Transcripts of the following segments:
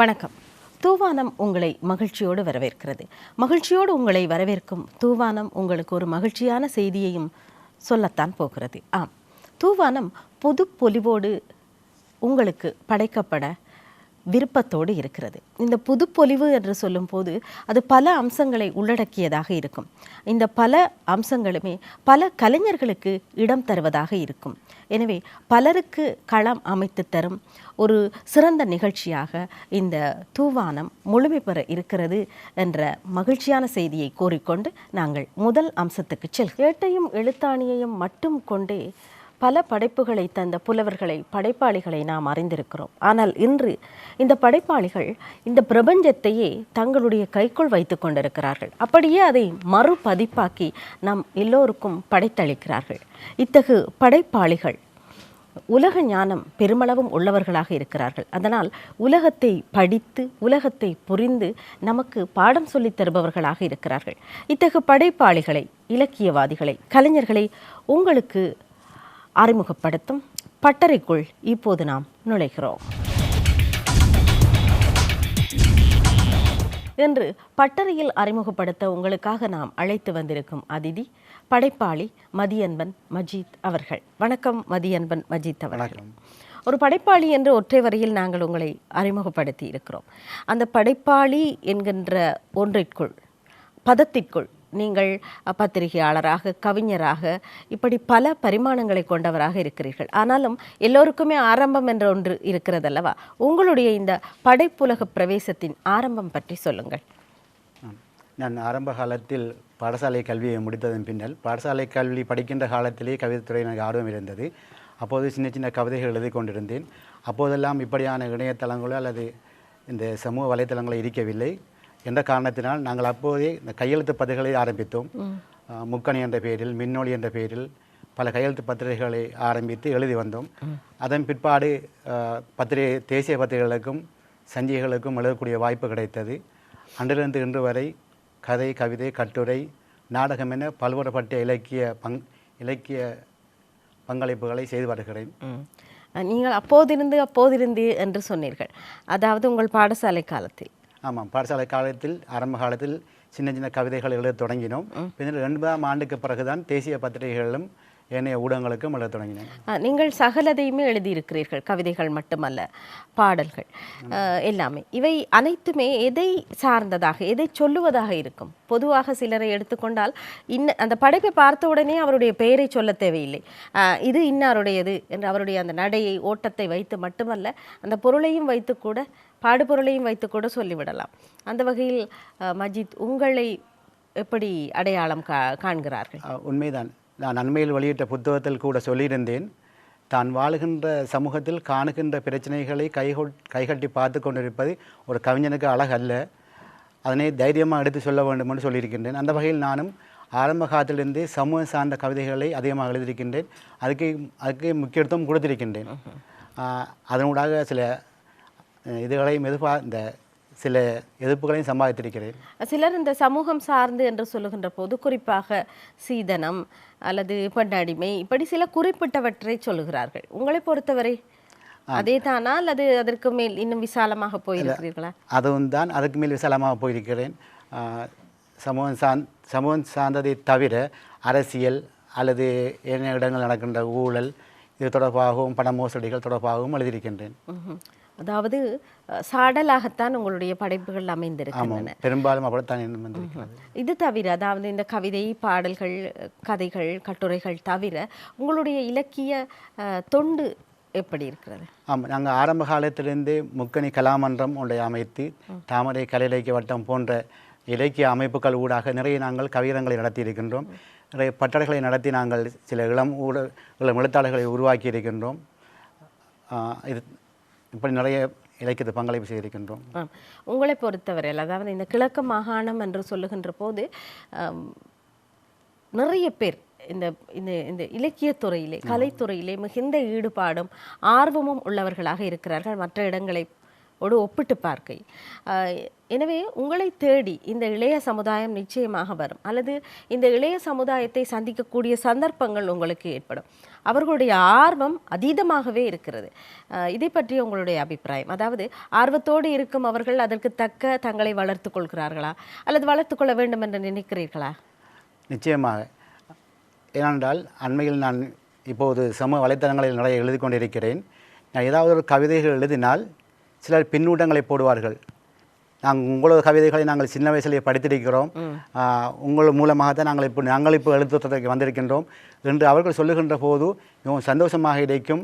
வணக்கம். தூவானம் உங்களை மகிழ்ச்சியோடு வரவேற்கிறது. மகிழ்ச்சியோடு உங்களை வரவேற்கும் தூவானம் உங்களுக்கு ஒரு மகிழ்ச்சியான செய்தியையும் சொல்லத்தான் போகிறது. ஆம். தூவானம் புது பொலிவோடு உங்களுக்கு படைக்கப்பட விருப்பத்தோடு இருக்கிறது. இந்த புதுப்பொலிவு என்று சொல்லும்போது அது பல அம்சங்களை உள்ளடக்கியதாக இருக்கும். இந்த பல அம்சங்களுமே பல கலைஞர்களுக்கு இடம் தருவதாக இருக்கும். எனவே பலருக்கு களம் அமைத்து தரும் ஒரு சிறந்த நிகழ்ச்சியாக இந்த தூவானம் முழுமை பெற இருக்கிறது என்ற மகிழ்ச்சியான செய்தியை கூறிக்கொண்டு நாங்கள் முதல் அம்சத்துக்கு செல் ஏட்டையும் எழுத்தாணியையும் மட்டும் கொண்டே பல படைப்புகளை தந்த புலவர்களை படைப்பாளிகளை நாம் அறிந்திருக்கிறோம். ஆனால் இன்று இந்த படைப்பாளிகள் இந்த பிரபஞ்சத்தையே தங்களுடைய கைக்குள் வைத்து கொண்டிருக்கிறார்கள். அப்படியே அதை மறுபதிப்பாக்கி நம் எல்லோருக்கும் படைத்தளிக்கிறார்கள். இத்தகு படைப்பாளிகள் உலக ஞானம் பெருமளவும் உள்ளவர்களாக இருக்கிறார்கள். அதனால் உலகத்தை படித்து உலகத்தை புரிந்து நமக்கு பாடம் சொல்லித் தருபவர்களாக இருக்கிறார்கள். இத்தகு படைப்பாளிகளை இலக்கியவாதிகளை கலைஞர்களை உங்களுக்கு அறிமுகப்படுத்தும் பட்டறைக்குள் இப்போது நாம் நுழைகிறோம். என்று பட்டறையில் அறிமுகப்படுத்த உங்களுக்காக நாம் அழைத்து வந்திருக்கும் அதிதி படைப்பாளி மதியன்பன் மஜீத் அவர்கள். வணக்கம் மதியன்பன் மஜீத் அவர்கள். ஒரு படைப்பாளி என்று ஒற்றை வரியில் நாங்கள் உங்களை அறிமுகப்படுத்தி இருக்கிறோம். அந்த படைப்பாளி என்கின்ற ஒன்றிற்குள் பதத்திற்குள் நீங்கள் பத்திரிகையாளராக கவிஞராக இப்படி பல பரிமாணங்களை கொண்டவராக இருக்கிறீர்கள். ஆனாலும் எல்லோருக்குமே ஆரம்பம் என்ற ஒன்று இருக்கிறதல்லவா? உங்களுடைய இந்த படைப்புலக பிரவேசத்தின் ஆரம்பம் பற்றி சொல்லுங்கள். நான் ஆரம்ப காலத்தில் பாடசாலை கல்வியை முடித்ததன் பின்னல் பாடசாலை கல்வி படிக்கின்ற காலத்திலே கவிதைத்துறை எனக்கு ஆர்வம் இருந்தது. அப்போது சின்ன சின்ன கவிதைகள் எழுதி கொண்டிருந்தேன். அப்போதெல்லாம் இப்படியான இணையதளங்களோ அல்லது இந்த சமூக வலைத்தளங்களோ இருக்கவில்லை. என்ற காரணத்தினால் நாங்கள் அப்போதே இந்த கையெழுத்து பதிவுகளை ஆரம்பித்தோம். முக்கணி என்ற பெயரில் மின்னொளி என்ற பெயரில் பல கையெழுத்து பத்திரிகைகளை ஆரம்பித்து எழுதி வந்தோம். அதன் பிற்பாடு பத்திரிகை தேசிய பத்திரிகைகளுக்கும் சஞ்சிகைகளுக்கும் எழுதக்கூடிய வாய்ப்பு கிடைத்தது. அன்றிலிருந்து இன்று வரை கதை கவிதை கட்டுரை நாடகம் என பல்வேறுபட்ட இலக்கிய பங் இலக்கிய பங்களிப்புகளை செய்து வருகிறேன். நீங்கள் அப்போதிருந்து அப்போதிருந்து என்று சொன்னீர்கள். அதாவது உங்கள் பாடசாலை காலத்தில். ஆமாம். பாடசாலை காலத்தில் ஆரம்ப காலத்தில் சின்ன சின்ன கவிதைகள் எழுதத் தொடங்கினோம். பின்னர் ரெண்டாம் ஆண்டுக்கு பிறகுதான் தேசிய பத்திரிகைகளிலும் ஏனைய ஊடகங்களுக்கும் எழுதத் தொடங்கினேன். நீங்கள் சகலதையுமே எழுதியிருக்கிறீர்கள் கவிதைகள் மட்டுமல்ல பாடல்கள் எல்லாமே. இவை அனைத்துமே எதை சார்ந்ததாக எதை சொல்லுவதாக இருக்கும்? பொதுவாக சிலரை எடுத்துக்கொண்டால் இன்ன அந்த படைப்பை பார்த்த உடனே அவருடைய பெயரை சொல்ல தேவையில்லை. இது இன்னாருடையது என்று அவருடைய அந்த நடையை ஓட்டத்தை வைத்து மட்டுமல்ல அந்த பொருளையும் வைத்து கூட பாடுபொருளையும் வைத்து கூட சொல்லிவிடலாம். அந்த வகையில் மஜித் உங்களை எப்படி அடையாளம் கா காண்கிறார்கள்? உண்மைதான். நான் அண்மையில் வெளியிட்ட புத்தகத்தில் கூட சொல்லியிருந்தேன் தான் வாழுகின்ற சமூகத்தில் காணுகின்ற பிரச்சனைகளை கைகொட் கைகட்டி பார்த்து கொண்டிருப்பது ஒரு கவிஞனுக்கு அழகல்ல. அதனை தைரியமாக எடுத்து சொல்ல வேண்டும் என்று சொல்லியிருக்கின்றேன். அந்த வகையில் நானும் ஆரம்ப காலத்திலிருந்தே சமூக சார்ந்த கவிதைகளை அதிகமாக எழுதியிருக்கின்றேன். அதுக்கு அதுக்கு முக்கியத்துவம் கொடுத்திருக்கின்றேன். அதனூடாக சில இதுகளையும் எதிர்பா இந்த சில எதிர்ப்புகளையும் சம்பாதித்திருக்கிறேன் சிலர் இந்த சமூகம் சார்ந்து என்று சொல்லுகின்ற போது குறிப்பாக சீதனம் அல்லது பெண்ணடிமை இப்படி சில குறிப்பிட்டவற்றை சொல்லுகிறார்கள். உங்களை பொறுத்தவரை அதே தானா அல்லது அதற்கு மேல் இன்னும் விசாலமாக போயிருக்கிறீர்களா? அதுவும் தான் அதுக்கு மேல் விசாலமாக போயிருக்கிறேன். சமூகம் சார்ந் சமூகம் சார்ந்ததை தவிர அரசியல் அல்லது ஏனைய இடங்கள் நடக்கின்ற ஊழல் இது தொடர்பாகவும் பண மோசடிகள் தொடர்பாகவும் எழுதியிருக்கின்றேன். அதாவது சாடலாகத்தான் உங்களுடைய படைப்புகள் அமைந்திருக்கின்றன. பெரும்பாலும் அப்படித்தான் இது தவிர அதாவது இந்த கவிதை பாடல்கள் கதைகள் கட்டுரைகள் தவிர உங்களுடைய இலக்கிய தொண்டு எப்படி இருக்கிறது? ஆமாம். நாங்கள் ஆரம்ப காலத்திலிருந்தே முக்கணி கலாமன்றம் ஒன்றை அமைத்து தாமரை கலை இலக்கிய வட்டம் போன்ற இலக்கிய அமைப்புகள் ஊடாக நிறைய நாங்கள் கவியரங்களை நடத்தி இருக்கின்றோம் நிறைய பட்டறைகளை நடத்தி நாங்கள் சில இளம் ஊட இளம் எழுத்தாளர்களை உருவாக்கி இருக்கின்றோம் இது இப்படி நிறைய இலக்கியத்தை பங்களிப்பு செய்திருக்கின்றோம். உங்களை பொறுத்தவரையில் அதாவது இந்த கிழக்கு மாகாணம் என்று சொல்லுகின்ற போது நிறைய பேர் இந்த இந்த இந்த இலக்கியத்துறையிலே கலைத்துறையிலே மிகுந்த ஈடுபாடும் ஆர்வமும் உள்ளவர்களாக இருக்கிறார்கள். மற்ற இடங்களை ஓடு ஒப்பிட்டு பார்க்கை. எனவே உங்களை தேடி இந்த இளைய சமுதாயம் நிச்சயமாக வரும். அல்லது இந்த இளைய சமுதாயத்தை சந்திக்கக்கூடிய சந்தர்ப்பங்கள் உங்களுக்கு ஏற்படும். அவர்களுடைய ஆர்வம் அதீதமாகவே இருக்கிறது. இதை பற்றி உங்களுடைய அபிப்பிராயம். அதாவது ஆர்வத்தோடு இருக்கும் அவர்கள் அதற்கு தக்க தங்களை வளர்த்துக் கொள்கிறார்களா? அல்லது வளர்த்து கொள்ள வேண்டும் என்று நினைக்கிறீர்களா? நிச்சயமாக. ஏனென்றால் அண்மையில் நான் இப்போது சமூக வலைத்தளங்களில் நிறைய எழுதி கொண்டிருக்கிறேன். நான் ஏதாவது ஒரு கவிதைகள் எழுதினால் சிலர் பின்னூட்டங்களை போடுவார்கள். நாங்கள் உங்களோட கவிதைகளை நாங்கள் சின்ன வயசுலேயே படித்திருக்கிறோம். உங்கள் மூலமாக தான் நாங்கள் இப்போ நாங்கள் இப்போ எழுத்துறதுக்கு வந்திருக்கின்றோம். என்று அவர்கள் சொல்லுகின்ற போது மிகவும் சந்தோஷமாக இருக்கும்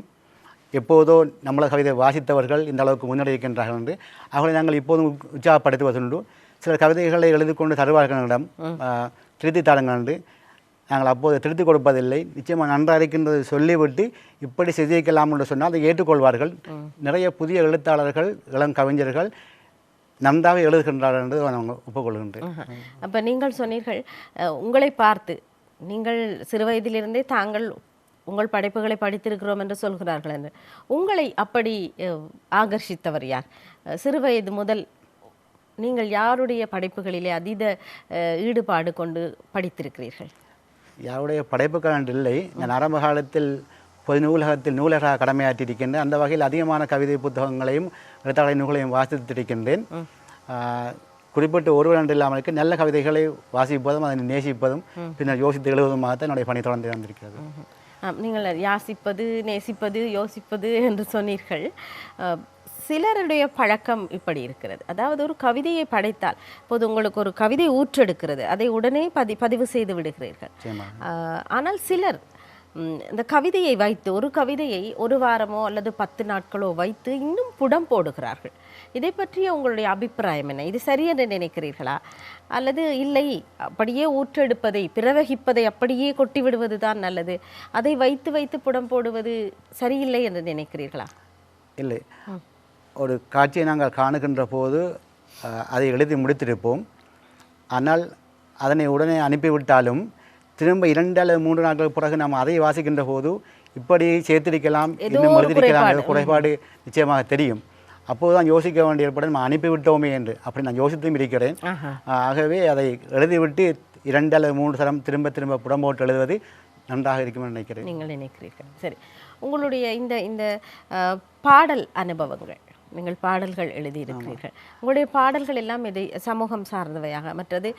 எப்போதோ நம்மள கவிதை வாசித்தவர்கள் இந்த அளவுக்கு முன்னேறி இருக்கின்றார்கள் என்று அவர்களை நாங்கள் இப்போதும் உற்ச- உற்சாகப்படுத்துவதுண்டு சில கவிதைகளை எழுதி கொண்டு தருவார்கள் என்னிடம் ஆஹ், திருத்தி தாருங்கள் என்று நாங்கள் அப்போது திருத்தி கொடுப்பதில்லை. நிச்சயமாக நன்றாக இருக்கின்றது சொல்லிவிட்டு இப்படி செய்திருக்கலாம் என்று சொன்னால் அதை ஏற்றுக்கொள்வார்கள். நிறைய புதிய எழுத்தாளர்கள் இளம் கவிஞர்கள் நன்றாக எழுதுகின்றார்கள் என்று நான் ஒப்புக்கொள்கின்றேன். அப்போ நீங்கள் சொன்னீர்கள் உங்களை பார்த்து நீங்கள் சிறுவயதிலிருந்தே தாங்கள் உங்கள் படைப்புகளை படித்திருக்கிறோம் என்று சொல்கிறார்கள் என்று. உங்களை அப்படி ஆகர்ஷித்தவர் யார்? சிறுவயது முதல் நீங்கள் யாருடைய படைப்புகளிலே அதீத ஈடுபாடு கொண்டு படித்திருக்கிறீர்கள்? யாருடைய படைப்புகள் இல்லை. நான் ஆரம்ப காலத்தில் பொது நூலகத்தில் நூலகராக கடமையாற்றியிருக்கின்றேன் அந்த வகையில் அதிகமான கவிதை புத்தகங்களையும் எழுத்தாளை நூல்களையும் வாசித்திருக்கின்றேன். குறிப்பிட்டு ஒருவர் இல்லாமல் நல்ல கவிதைகளை வாசிப்பதும் அதனை நேசிப்பதும் பின்னர் யோசித்து எழுதுவதுமாகத்தான் என்னுடைய பணி தொடர்ந்து வந்திருக்கிறது. நீங்கள் யாசிப்பது நேசிப்பது யோசிப்பது என்று சொன்னீர்கள். சிலருடைய பழக்கம் இப்படி இருக்கிறது. அதாவது ஒரு கவிதையை படைத்தால் இப்போது உங்களுக்கு ஒரு கவிதை ஊற்றெடுக்கிறது. அதை உடனே பதி பதிவு செய்து விடுகிறீர்கள். ஆனால் சிலர் இந்த கவிதையை வைத்து ஒரு கவிதையை ஒரு வாரமோ அல்லது பத்து நாட்களோ வைத்து இன்னும் புடம் போடுகிறார்கள். இதை பற்றிய உங்களுடைய அபிப்பிராயம் என்ன? இது சரியென்று நினைக்கிறீர்களா? அல்லது இல்லை அப்படியே ஊற்றெடுப்பதை பிரவகிப்பதை அப்படியே கொட்டி விடுவது தான் நல்லது. அதை வைத்து வைத்து புடம் போடுவது சரியில்லை என்று நினைக்கிறீர்களா? இல்லை. ஒரு காட்சியை நாங்கள் காணுகின்ற போது அதை எழுதி முடித்திருப்போம். ஆனால் அதனை உடனே அனுப்பிவிட்டாலும் திரும்ப இரண்டு அல்லது மூன்று நாட்கள் பிறகு நாம் அதை வாசிக்கின்ற போது இப்படி சேர்த்திருக்கலாம் இன்னும் எழுதியிருக்கலாம் என்ற குறைபாடு. நிச்சயமாக தெரியும். அப்போது தான் யோசிக்க வேண்டிய ஏற்பட நம்ம அனுப்பிவிட்டோமே என்று. அப்படி நான் யோசித்தும் இருக்கிறேன். ஆகவே அதை எழுதிவிட்டு இரண்டு அல்லது மூன்று தரம் திரும்ப திரும்ப புடம்போட்டு எழுதுவது நன்றாக இருக்கும் என்று நினைக்கிறேன். நீங்கள் நினைக்கிறீர்கள். சரி. உங்களுடைய இந்த இந்த பாடல் அனுபவங்கள். நீங்கள் பாடல்கள் எழுதியிருக்கிறீர்கள். உங்களுடைய பாடல்கள் எல்லாம் இதை சமூகம் சார்ந்தவையாக மற்றது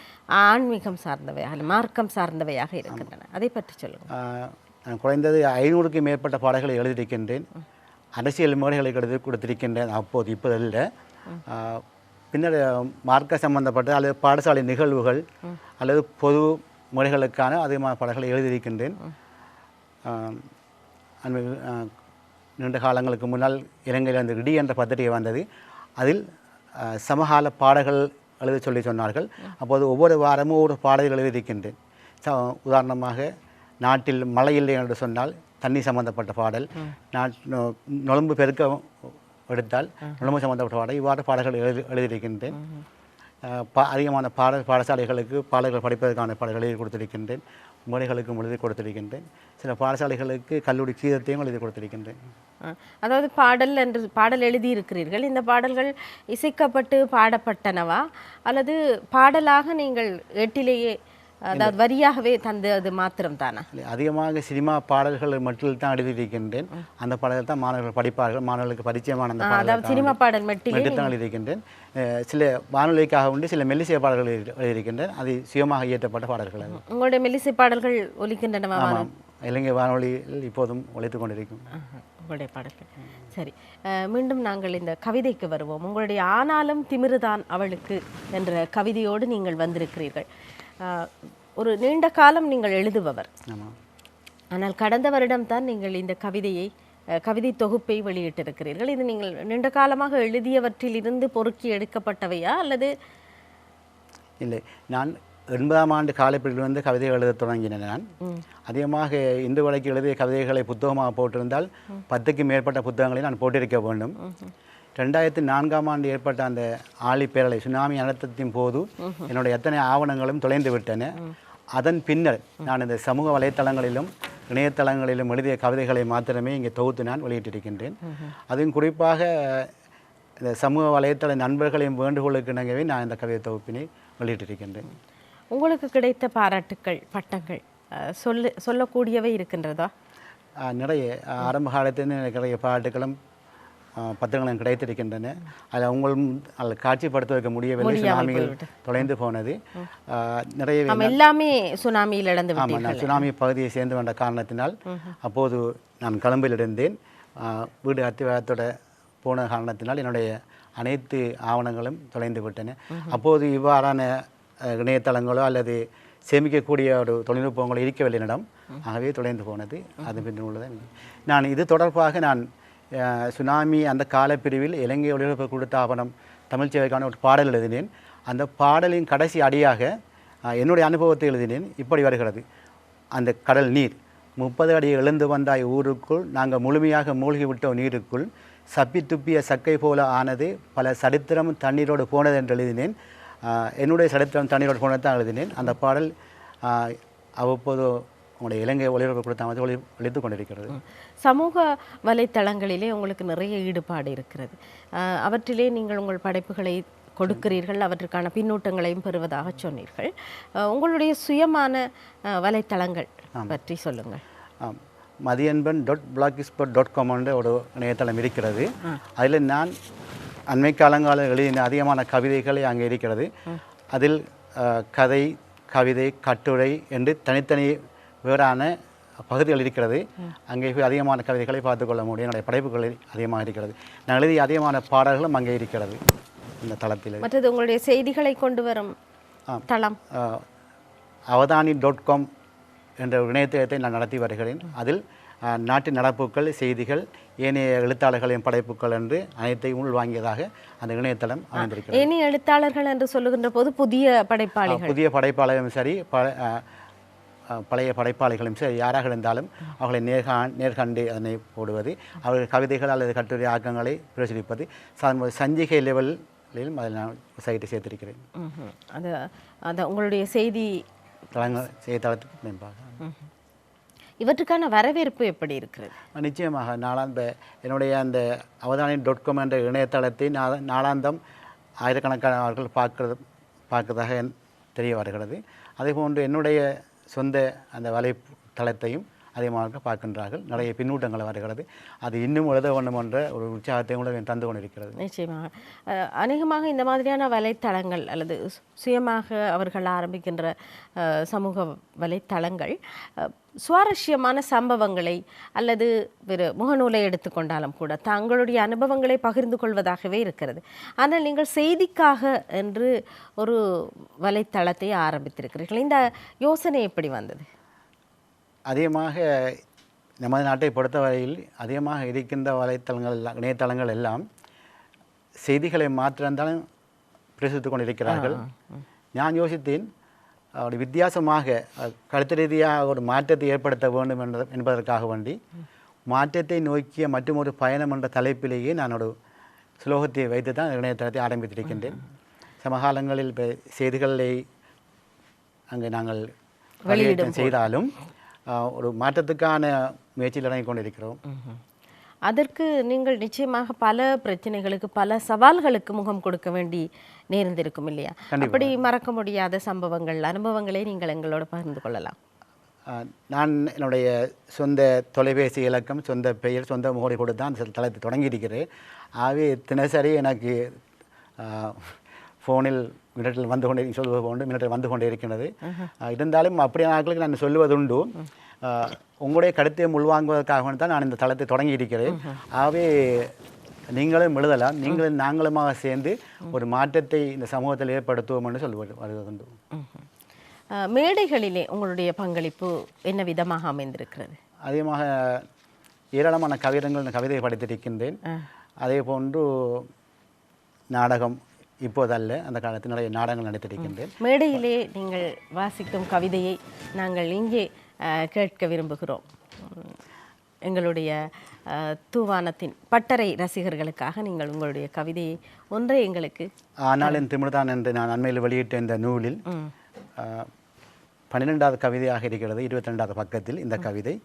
ஆன்மீகம் சார்ந்தவையாக மார்க்கம் சார்ந்தவையாக இருக்கின்றன. அதை பற்றி சொல்லுங்கள். நான் குறைந்தது ஐநூறுக்கும் மேற்பட்ட பாடல்களை எழுதியிருக்கின்றேன். அரசியல் மேடைகளை எழுதி கொடுத்திருக்கின்றேன். அப்போது இப்போது இல்லை ஆஹ் பின்னர் மார்க்க சம்பந்தப்பட்ட அல்லது பாடசாலை நிகழ்வுகள் அல்லது பொது முறைகளுக்கான அதிகமான பாடல்களை எழுதியிருக்கின்றேன். நீண்ட காலங்களுக்கு முன்னால் இலங்கையில் அந்த இடி என்ற பத்திரிகை வந்தது. அதில் சமகால பாடல்கள் எழுத சொல்லி சொன்னார்கள். அப்போது ஒவ்வொரு வாரமும் ஒரு பாடல்கள் எழுதியிருக்கின்றேன். ச- உதாரணமாக நாட்டில் மழை இல்லை என்று சொன்னால் தண்ணி சம்பந்தப்பட்ட பாடல். நாட் நொழம்பு பெருக்க எடுத்தால் நொழம்பு சம்பந்தப்பட்ட பாடல். இவ்வாறு பாடல்கள் எழுதி எழுதியிருக்கின்றேன். பா அதிகமான பாட பாடசாலைகளுக்கு பாடல்கள் படிப்பதற்கான பாடல்கள் எழுதி கொடுத்திருக்கின்றேன். மொழிகளுக்கும் எழுதி கொடுத்திருக்கின்றேன். சில பாடசாலைகளுக்கு கல்லூரி கீதத்தையும் எழுதி கொடுத்திருக்கின்றேன். அதாவது பாடல் என்று பாடல் எழுதியிருக்கிறீர்கள். இந்த பாடல்கள் இசைக்கப்பட்டு பாடப்பட்டனவா? அல்லது பாடலாக நீங்கள் எட்டிலேயே அதாவது வரியாகவே தந்து அது மாத்திரம் தானா அதிகமாக சினிமா பாடல்கள் மட்டும் தான் எழுதியிருக்கின்றேன். அந்த பாடல்கள் தான் மாணவர்கள் படிப்பார்கள். மாணவர்களுக்கு பரிச்சயமான அந்த அதாவது சினிமா பாடல் மட்டும் தான் எழுதியிருக்கின்றேன். சில வானொலிக்காக உண்டு சில மெல்லிசை பாடல்கள் எழுதி- எழுதியிருக்கின்றேன். அது சுயமாக இயற்றப்பட்ட பாடல்கள் உங்களுடைய மெல்லிசை பாடல்கள் ஒலிக்கின்றனவா ஆமாம். இலங்கை வானொலியில் இப்போதும் ஒழித்து கொண்டிருக்கும். உங்களுடைய பாடல்கள். சரி. மீண்டும் நாங்கள் இந்த கவிதைக்கு வருவோம். உங்களுடைய ஆனாலும் திமிருதான் அவளுக்கு என்ற கவிதையோடு நீங்கள் வந்திருக்கிறீர்கள். ஒரு நீண்ட காலம் நீங்கள் எழுதுபவர். ஆனால் கடந்த வருடம் தான் நீங்கள் இந்த கவிதையை கவிதை தொகுப்பை வெளியிட்டிருக்கிறீர்கள். இது நீங்கள் நீண்ட காலமாக எழுதியவற்றிலிருந்து பொறுக்கி எடுக்கப்பட்டவையா அல்லது இல்லை நான் எண்பதாம் ஆண்டு காலப்பிரிவிலிருந்து கவிதை எழுதத் தொடங்கினேன் நான். அதிகமாக இன்று வரைக்கும் எழுதிய கவிதைகளை புத்தகமாக போட்டிருந்தால் பத்துக்கு மேற்பட்ட புத்தகங்களை நான் போட்டிருக்க வேண்டும். ரெண்டாயிரத்தி நான்காம் ஆண்டு ஏற்பட்ட அந்த ஆழி பேரலை சுனாமி அனர்த்தத்தின் போது என்னுடைய எத்தனை ஆவணங்களும் தொலைந்து விட்டன. அதன் பின்னர் நான் இந்த சமூக வலைத்தளங்களிலும் இணையதளங்களிலும் எழுதிய கவிதைகளை மாத்திரமே இங்கே தொகுத்து நான் வெளியிட்டிருக்கின்றேன். அதுவும் குறிப்பாக இந்த சமூக வலைத்தள நண்பர்களின் வேண்டுகோளுக்கு இணங்கவே நான் இந்த கவிதை தொகுப்பினை வெளியிட்டிருக்கின்றேன். உங்களுக்கு கிடைத்த பாராட்டுக்கள் பட்டங்கள் சொல்ல சொல்லக்கூடியவை இருக்கின்றதா? நிறைய. ஆரம்ப காலத்தில் எனக்கு நிறைய பாட்டுகளும் ஆஹ் பத்திரங்களும் கிடைத்திருக்கின்றன. அதில் உங்களும் அதில் காட்சிப்படுத்துவதற்கு முடியவில்லை. சுனாமிகள் தொலைந்து போனது. நிறைய எல்லாமே சுனாமியில் இழந்து ஆமாம் நான் சுனாமி பகுதியை சேர்ந்து வந்த காரணத்தினால் அப்போது நான் கொழும்பில் இருந்தேன். வீடு அத்திவாரத்தோட போன காரணத்தினால் என்னுடைய அனைத்து ஆவணங்களும் தொலைந்து விட்டன. அப்போது இவ்வாறான இணையதளங்களோ அல்லது சேமிக்கக்கூடிய ஒரு தொழில்நுட்பங்களோ இருக்கவில்லை என்னிடம். ஆகவே தொலைந்து போனது. அது பின் உள்ளது நான் இது தொடர்பாக நான் சுனாமி அந்த காலப்பிரிவில் இலங்கை ஒளிபரப்பு கொடுத்த ஆவணம் தமிழ் சேவைக்கான ஒரு பாடல் எழுதினேன். அந்த பாடலின் கடைசி அடியாக என்னுடைய அனுபவத்தை எழுதினேன். இப்படி வருகிறது. அந்த கடல் நீர். முப்பது அடி எழுந்து வந்தாய் ஊருக்குள் நாங்கள் முழுமையாக மூழ்கி விட்டோம் நீருக்குள். சப்பி துப்பிய சக்கை போல ஆனது பல சரித்திரம் தண்ணீரோடு போனது என்று எழுதினேன். என்னுடைய சரித்திரம் தண்ணீரோடு போனது தான் எழுதினேன். அந்த பாடல் அவ்வப்போது உங்களுடைய இலங்கை ஒளிபரப்பு கொடுத்த அமைத்து ஒளி ஒழித்து கொண்டிருக்கிறது. சமூக வலைத்தளங்களிலே உங்களுக்கு நிறைய ஈடுபாடு இருக்கிறது. அவற்றிலே நீங்கள் உங்கள் படைப்புகளை கொடுக்கிறீர்கள் அவற்றுக்கான பின்னூட்டங்களையும் பெறுவதாக சொன்னீர்கள். உங்களுடைய சுயமான வலைத்தளங்கள் பற்றி சொல்லுங்கள். ஆம். Mathiyanban dot blog dot com என்ற ஒரு இணையதளம் இருக்கிறது. அதில் நான் அண்மை காலங்களில் எழுதின அதிகமான கவிதைகள் அங்கே இருக்கிறது. அதில் கதை கவிதை கட்டுரை என்று தனித்தனி வேறான பகுதிகள் இருக்கிறது. அங்கே போய் அதிகமான கவிதைகளை பார்த்துக்கொள்ள முடியும். என்னுடைய படைப்புகள் அதிகமாக இருக்கிறது. நான் எழுதிய அதிகமான பாடல்களும் அங்கே இருக்கிறது. இந்த தளத்தில். மற்றது உங்களுடைய செய்திகளை கொண்டு வரும். தளம். அவதானி டாட் காம் என்ற இணையதளத்தை நான் நடத்தி வருகிறேன். அதில் அஹ், நாட்டு நடப்புகள் செய்திகள் ஏனைய எழுத்தாளர்களின் படைப்புகள் என்று அனைத்தையும் உள்வாங்கியதாக அந்த இணையதளம் அமைந்திருக்கிறது. ஏனி எழுத்தாளர்கள் என்று சொல்லுகின்ற போது புதிய படைப்பாளிகள். புதிய படைப்பாளர்களும் சரி பழைய படைப்பாளிகளும் சரி யாராக இருந்தாலும் அவர்களை நேர்கா நேர்கண்டு அதனை போடுவது அவர்கள் கவிதைகள் அல்லது கட்டுரை ஆக்கங்களை பிரசுரிப்பது சஞ்சிகை லெவலிலும் அதில் நான் சைட்டை சேர்த்திருக்கிறேன். அது அது உங்களுடைய செய்தி. தளங்கள் செய்தித்தளத்துக்கு மேம்பாக. இவற்றுக்கான வரவேற்பு எப்படி இருக்கிறது? நிச்சயமாக நாளாந்த என்னுடைய அந்த அவதானி டாட் காம் என்ற இணையதளத்தை நாளாந்தம் ஆயிரக்கணக்கானவர்கள் பார்க்கறது பார்க்கறதாக என் தெரிய வருகிறது. அதே போன்று என்னுடைய சொந்த அந்த வலைத்தளத்தையும் அதிகமாக பார்க்கின்றார்கள். நிறைய பின்னூட்டங்கள் வருகிறது. அது இன்னும் எழுத வேண்டும் என்ற ஒரு உற்சாகத்தையும் கூட தந்து கொண்டிருக்கிறது. நிச்சயமாக. அநேகமாக இந்த மாதிரியான வலைத்தளங்கள் அல்லது சுயமாக அவர்கள் ஆரம்பிக்கின்ற சமூக வலைத்தளங்கள் சுவாரஸ்யமான சம்பவங்களை அல்லது வேறு முகநூலை எடுத்துக்கொண்டாலும் கூட தங்களுடைய அனுபவங்களை பகிர்ந்து கொள்வதாகவே இருக்கிறது. ஆனால் நீங்கள் செய்திக்காக என்று ஒரு வலைத்தளத்தை ஆரம்பித்திருக்கிறீர்கள். இந்த யோசனை எப்படி வந்தது? அதிகமாக நமது நாட்டை பொறுத்தவரையில் அதிகமாக இருக்கின்ற வலைத்தளங்கள் எல்லாம் இணையதளங்கள் எல்லாம் செய்திகளை மாத்திரம்தான் பிரசுரித்துக் கொண்டிருக்கிறார்கள். நான் யோசித்தேன் ஒரு வித்தியாசமாக கருத்து ரீதியாக ஒரு மாற்றத்தை ஏற்படுத்த வேண்டும் என்ற என்பதற்காக வேண்டி மாற்றத்தை நோக்கிய மற்றொரு பயணம் என்ற தலைப்பிலேயே நான் ஒரு சுலோகத்தை வைத்து தான் இணையதளத்தை ஆரம்பித்திருக்கின்றேன். சமகாலங்களில் செய்திகளை அங்கே நாங்கள் வெளியேற்றம் செய்தாலும் ஒரு மாற்றத்துக்கான முயற்சியில் இறங்கிக் கொண்டிருக்கிறோம். ம்ஹும். அதற்கு நீங்கள் நிச்சயமாக பல பிரச்சனைகளுக்கு பல சவால்களுக்கு முகம் கொடுக்க வேண்டி நேர்ந்திருக்கும் இல்லையா? அப்படி மறக்க முடியாத சம்பவங்கள் அனுபவங்களை நீங்கள் எங்களோட பகிர்ந்து கொள்ளலாம். நான் என்னுடைய சொந்த தொலைபேசி இலக்கம் சொந்த பெயர் சொந்த முகவரி கொடுத்து தான் அந்த தளத்தை தொடங்கியிருக்கிறேன். ஆகவே தினசரி எனக்கு ஃபோனில் மின்னட்டில் வந்து கொண்டே சொல்வது போன்று மின்னட்டில் வந்து கொண்டே இருக்கின்றது இருந்தாலும் அப்படியான ஆட்களுக்கு நான் சொல்வதுண்டு ஆஹ், உங்களுடைய கருத்தை உள்வாங்குவதற்காக தான் நான் இந்த தளத்தை தொடங்கி இருக்கிறேன் ஆகவே நீங்களும் எழுதலாம் நீங்களும் நாங்களுமாக சேர்ந்து ஒரு மாற்றத்தை இந்த சமூகத்தில் ஏற்படுத்துவோம் என்று சொல்வது வருவதுண்டு. மேடைகளிலே உங்களுடைய பங்களிப்பு என்ன விதமாக அமைந்திருக்கிறது? அதிகமாக ஏராளமான கவிதங்கள் கவிதை படித்திருக்கின்றேன். அதே போன்று நாடகம் இப்போதல்ல அந்த காலத்தில் நிறைய நாடகங்கள் நடித்திருக்கின்றேன் மேடையிலே நீங்கள் வாசிக்கும் கவிதையை நாங்கள் இங்கே கேட்க விரும்புகிறோம். எங்களுடைய தூவானத்தின் பட்டறை ரசிகர்களுக்காக நீங்கள் உங்களுடைய கவிதையை ஒன்றை எங்களுக்கு ஆனால் என் திமிர்தான் என்று நான் அண்மையில் வெளியிட்ட இந்த நூலில் பன்னிரெண்டாவது கவிதையாக இருக்கிறது இருபத்தி ரெண்டாவது பக்கத்தில் இந்த கவிதை.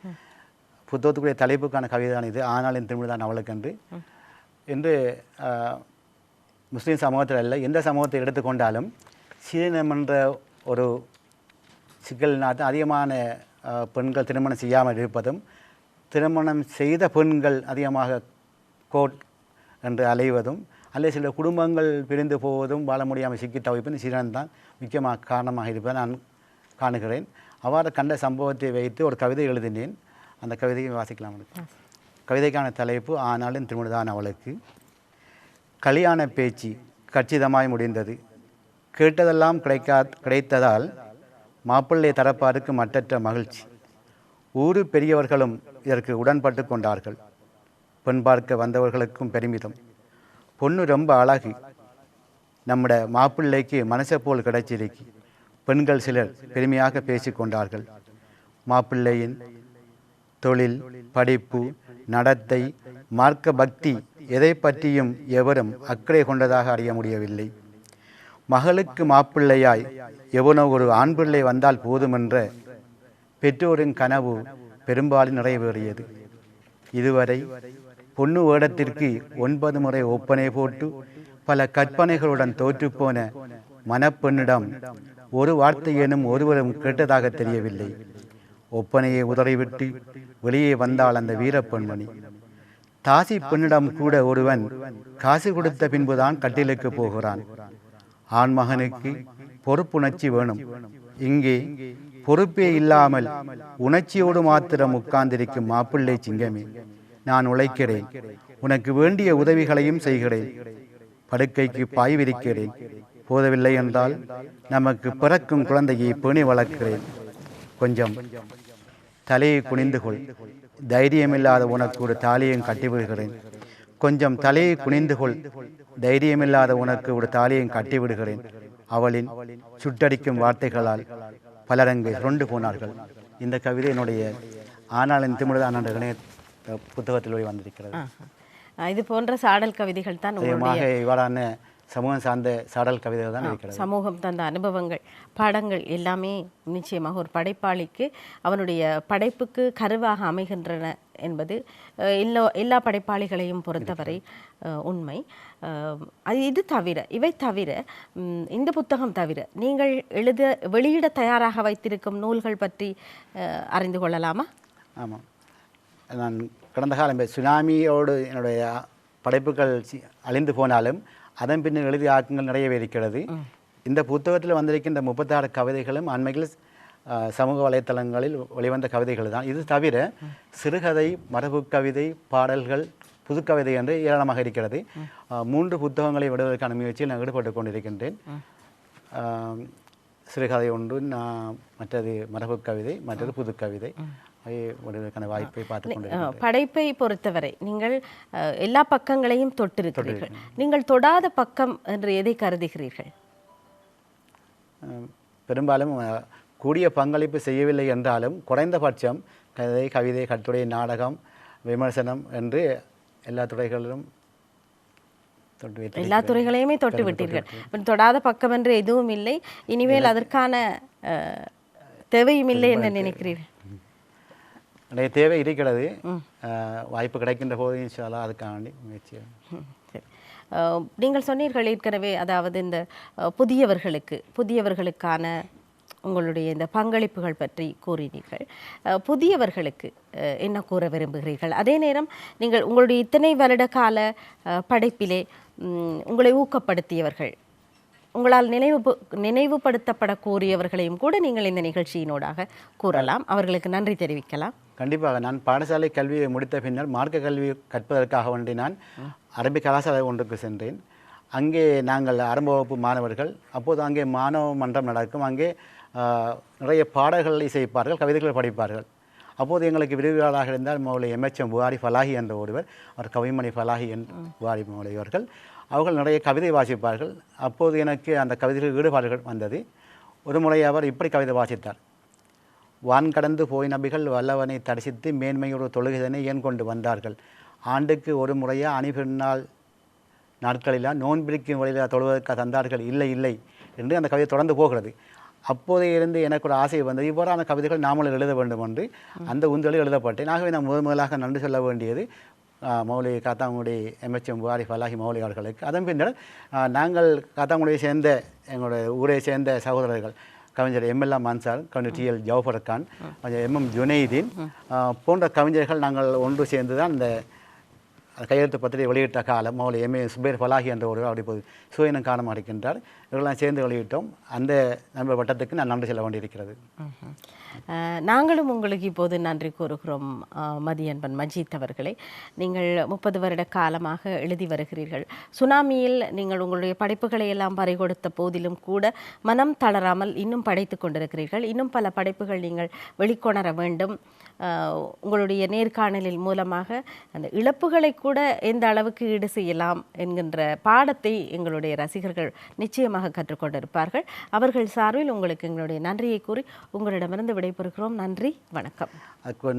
புத்தகத்துக்குரிய தலைப்புக்கான கவிதை தான் இது ஆனால் என் திமிழ்தான் அவளுக்கென்று. என்று முஸ்லீம் சமூகத்தில் அல்ல எந்த சமூகத்தை எடுத்துக்கொண்டாலும் சீனம் என்ற ஒரு சிக்கலினால் தான் அதிகமான பெண்கள் திருமணம் செய்யாமல் இருப்பதும் திருமணம் செய்த பெண்கள் அதிகமாக கோட் என்று அலைவதும் அல்லது சில குடும்பங்கள் பிரிந்து போவதும் வாழ முடியாமல் சிக்கி தவிப்பதும் சீரன் தான் முக்கியமாக காரணமாக இருப்பதை நான் காணுகிறேன். அவ்வாறு கண்ட சம்பவத்தை வைத்து ஒரு கவிதை எழுதினேன். அந்த கவிதையை வாசிக்கலாம். கவிதைக்கான தலைப்பு ஆனாலும் திருமணதான் அவளுக்கு. கல்யாண பேச்சு கச்சிதமாய் முடிந்தது. கேட்டதெல்லாம் கிடைக்கா கிடைத்ததால் மாப்பிள்ளை தரப்பாருக்கு மற்றற்ற மகிழ்ச்சி. ஊரு பெரியவர்களும் இதற்கு உடன்பட்டு கொண்டார்கள். பெண் பார்க்க வந்தவர்களுக்கும் பெருமிதம். பொண்ணு ரொம்ப அழகு. நம்மட மாப்பிள்ளைக்கு மனசை போல் கிடைச்சிருக்கு. பெண்கள் சிலர் பெருமையாக பேசி கொண்டார்கள். மாப்பிள்ளையின் தொழில் படிப்பு நடத்தை மார்க்க பக்தி எதை பற்றியும் எவரும் அக்கறை கொண்டதாக அறிய முடியவில்லை. மகளுக்கு மாப்பிள்ளையாய் எவனோ ஒரு ஆண் பிள்ளை வந்தால் போதுமென்ற பெற்றோரின் கனவு பெரும்பாலும் நிறைவேறியது. இதுவரை பொண்ணு வேடத்திற்கு ஒன்பது முறை ஒப்பனை போட்டு பல கற்பனைகளுடன் தோற்றுப்போன மணப்பெண்ணிடம் ஒரு வார்த்தையேனும் ஒருவரும் கேட்டதாக தெரியவில்லை. ஒப்பனையை உதறிவிட்டு வெளியே வந்தாள் அந்த வீரப்பெண்மணி. தாசி பெண்ணிடம் கூட ஒருவன் காசு கொடுத்த பின்புதான் கட்டிலுக்கு போகிறான். ஆண்மகனுக்கு பொறுப்புணர்ச்சி வேணும். இங்கே பொறுப்பே இல்லாமல் உணர்ச்சியோடு மாத்திரம் உட்கார்ந்திருக்கும் மாப்பிள்ளை சிங்கமே நான் உழைக்கிறேன். உனக்கு வேண்டிய உதவிகளையும் செய்கிறேன். படுக்கைக்கு பாய் விரிக்கிறேன் போதவில்லை என்றால் நமக்கு பிறக்கும் குழந்தையை பேணி வளர்க்கிறேன். கொஞ்சம் தலையை குனிந்து கொள். தைரியமில்லாத உனக்கு ஒரு தாலியும் கட்டிவிடுகிறேன் கொஞ்சம் தலையை குனிந்து கொள். தைரியமில்லாத உனக்கு ஒரு தாலியும் கட்டிவிடுகிறேன் அவளின் சுட்டடிக்கும் வார்த்தைகளால் பலரங்கு சுரண்டு போனார்கள். இந்த கவிதை என்னுடைய ஆனாளின் திமிழ்தான் என்ற இணைய புத்தகத்தில் வந்திருக்கிறது. இது போன்ற சாடல் கவிதைகள் தான் இவ்வாறான சமூகம் சார்ந்த சாடல் கவிதைகள் தான் இருக்கிறது. சமூகம் தந்த அனுபவங்கள் பாடங்கள் எல்லாமே நிச்சயமாக ஒரு படைப்பாளிக்கு அவனுடைய படைப்புக்கு கருவாக அமைகின்றன என்பது எல்லா எல்லா படைப்பாளிகளையும் பொறுத்தவரை உண்மை. அது இது தவிர இவை தவிர இந்த புத்தகம் தவிர நீங்கள் எழுத வெளியிட தயாராக வைத்திருக்கும் நூல்கள் பற்றி அறிந்து கொள்ளலாமா? ஆமாம் நான் கடந்த காலம் சுனாமியோடு என்னுடைய படைப்புகள் அழிந்து போனாலும் அதன் பின்னர் எழுதிய ஆக்கங்கள் நிறையவே இருக்கிறது. இந்த புத்தகத்தில் வந்திருக்கின்ற முப்பத்தாறு கவிதைகளும் அண்மையில் சமூக வலைத்தளங்களில் வெளிவந்த கவிதைகள் தான் இது தவிர சிறுகதை மரபு கவிதை பாடல்கள் புதுக்கவிதை என்று ஏராளமாக இருக்கிறது. மூன்று புத்தகங்களை விடுவதற்கான முயற்சியில் நான் ஈடுபட்டு கொண்டிருக்கின்றேன். சிறுகதை ஒன்று நான் மற்றது மரபு கவிதை மற்றது புதுக்கவிதை விடுவதற்கான வாய்ப்பை பார்த்து படைப்பை பொறுத்தவரை நீங்கள் எல்லா பக்கங்களையும் தொட்டிருக்கிறீர்கள். நீங்கள் தொடாத பக்கம் என்று எதை கருதுகிறீர்கள்? பெரும்பாலும் கூடிய பங்களிப்பு செய்யவில்லை என்றாலும் குறைந்தபட்சம் கதை கவிதை கட்டுரை நாடகம் விமர்சனம் என்று எல்லா துறைகளிலும். எல்லா துறைகளையுமே தொட்டு விட்டீர்கள். தொடாத பக்கம் என்று எதுவும் இல்லை. இனிமேல் அதற்கான தேவையும் இல்லை என்று நினைக்கிறீர்கள். நிறைய தேவை இருக்கிறது. வாய்ப்பு கிடைக்கின்ற போது இன்ஷால்லா அதுக்காக வேண்டி முயற்சி சரி. நீங்கள் சொன்னீர்கள் ஏற்கனவே அதாவது இந்த புதியவர்களுக்கு புதியவர்களுக்கான உங்களுடைய இந்த பங்களிப்புகள் பற்றி கூறினீர்கள். புதியவர்களுக்கு என்ன கூற விரும்புகிறீர்கள்? அதே நேரம் நீங்கள் உங்களுடைய இத்தனை வருட கால படைப்பிலே உங்களை ஊக்கப்படுத்தியவர்கள் உங்களால் நினைவு நினைவுபடுத்தப்பட கோரியவர்களையும் கூட நீங்கள் இந்த நிகழ்ச்சியினூடாக கூறலாம். அவர்களுக்கு நன்றி தெரிவிக்கலாம். கண்டிப்பாக நான் பாடசாலை கல்வியை முடித்த பின்னர் மார்க்க கல்வி கற்பதற்காக வேண்டி நான் அரபி கலாசாலை ஒன்றுக்கு சென்றேன். அங்கே நாங்கள் ஆரம்ப வகுப்பு மாணவர்கள். அப்போது அங்கே மாணவ மன்றம் நடக்கும். அங்கே நிறைய பாடல்கள் இசைப்பார்கள் கவிதைகள் படிப்பார்கள். அப்போது எங்களுக்கு விரிவுரையாளராக இருந்தால் மௌலை எம்எச்எம் புகாரி ஃபலாஹி என்ற ஒருவர் அவர் கவிமணி ஃபலாஹி என் புகாரி மௌலை அவர்கள். அவர்கள் நிறைய கவிதை வாசிப்பார்கள். அப்போது எனக்கு அந்த கவிதைகள் ஈடுபாடுகள் வந்தது. ஒரு முறை அவர் இப்படி கவிதை வாசித்தார். வான் கடந்து போய் நபிகள் வல்லவனை தரிசித்து மேன்மையோடு தொழுகைதனை ஏன் கொண்டு வந்தார்கள். ஆண்டுக்கு ஒரு முறையாக அணிபெருநாள் நாட்களிலா நோன்பிரிக்கும் வழியில் தொழுவதற்காக தந்தார்கள். இல்லை இல்லை என்று அந்த கவிதை தொடர்ந்து போகிறது. அப்போதே இருந்து எனக்கு ஒரு ஆசை வந்தது. இவ்வாறான கவிதைகள் நாமளும் எழுத வேண்டும் என்று அந்த உந்தலில் எழுதப்பட்டேன். ஆகவே நான் முதன் முதலாக நன்றி சொல்ல வேண்டியது மௌலி காத்தாங்குடி எம்எச்எம் புகாரி ஃபலாஹி மௌலி அவர்களுக்கு. அதன் பின்னர் நாங்கள் காத்தாங்குடியை சேர்ந்த எங்களுடைய ஊரை சேர்ந்த சகோதரர்கள் கவிஞர் எம்எல்ஏ மான்சார் கவிஞர் T L Jawahar Khan MM Junaidin ஆஹ், போன்ற கவிஞர்கள் நாங்கள் ஒன்று சேர்ந்து தான் இந்த கையெழுத்து பத்திரிகை வெளியிட்ட காலம் மௌலி எம்ஏ சுபேர் ஃபலாஹி என்ற ஒரு அப்படி போது சுயனம் காணமாக இருக்கின்றார். இவர்களெல்லாம் சேர்ந்து வெளியிட்டோம். அந்த நம்ம வட்டத்துக்கு நான் நன்றி செல்ல வேண்டியிருக்கிறது. நாங்களும் உங்களுக்கு இப்போது நன்றி கூறுகிறோம் மதியன்பன் மஜீத் அவர்களே. நீங்கள் முப்பது வருட காலமாக எழுதி வருகிறீர்கள். சுனாமியில் நீங்கள் உங்களுடைய படைப்புகளை எல்லாம் பறிகொடுத்த போதிலும் கூட மனம் தளராமல் இன்னும் படைத்து கொண்டிருக்கிறீர்கள். இன்னும் பல படைப்புகள் நீங்கள் வெளிக்கொணர வேண்டும். உங்களுடைய நேர்காணலில் மூலமாக அந்த இழப்புகளை கூட எந்த அளவுக்கு ஈடு செய்யலாம் என்கின்ற பாடத்தை எங்களுடைய ரசிகர்கள் நிச்சயமாக கற்றுக்கொண்டிருப்பார்கள். அவர்கள் சார்பில் உங்களுக்கு எங்களுடைய நன்றியை கூறி உங்களிடமிருந்து விடைபெறுகிறோம். நன்றி வணக்கம். அதுக்கு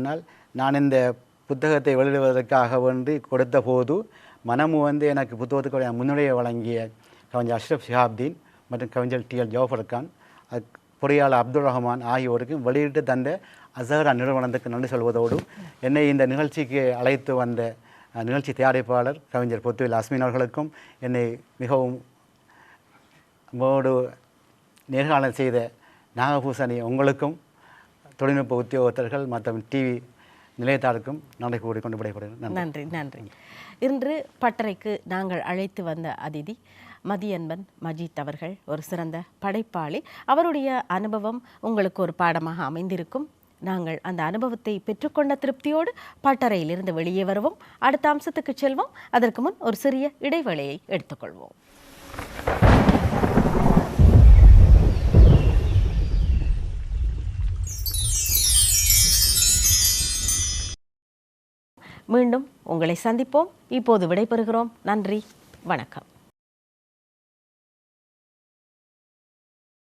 நான் இந்த புத்தகத்தை வெளியிடுவதற்காக வேண்டி கொடுத்த போது மனமு வந்து எனக்கு புத்தகத்துக்கு முன்னுடைய வழங்கிய கவிஞர் அஷ்ரப் ஷிஹாப்தீன் மற்றும் கவிஞர் டி எல் ஜவஹர் கான் பொறியாளர் அப்துல் ரஹ்மான் ஆகியோருக்கும் வெளியிட்டு தந்த அசஹரா நிறுவனத்துக்கு நன்றி சொல்வதோடு என்னை இந்த நிகழ்ச்சிக்கு அழைத்து வந்த நிகழ்ச்சி தயாரிப்பாளர் கவிஞர் பொத்துவில் அஸ்மின் அவர்களுக்கும் என்னை மிகவும் மோடு நேர்காணல் செய்த நாகபூசணி உங்களுக்கும் தொழில்நுட்ப உத்தியோகத்தர்கள் மற்றும் டிவி நிலையத்தாருக்கும் நன்றி கூறிக்கொண்டு விடைபெறுகிறேன். நன்றி. நன்றி இன்று பட்டறைக்கு நாங்கள் அழைத்து வந்த அதிதி மதியன்பன் மஜீத் அவர்கள் ஒரு சிறந்த படைப்பாளி. அவருடைய அனுபவம் உங்களுக்கு ஒரு பாடமாக அமைந்திருக்கும். நாங்கள் அந்த அனுபவத்தை பெற்றுக்கொண்ட திருப்தியோடு பட்டறையிலிருந்து வெளியே வருவோம். அடுத்த அம்சத்துக்கு செல்வோம். அதற்கு முன் ஒரு சிறிய இடைவேளையை எடுத்துக்கொள்வோம். மீண்டும் உங்களை சந்திப்போம். இப்போது விடைபெறுகிறோம். நன்றி. வணக்கம்.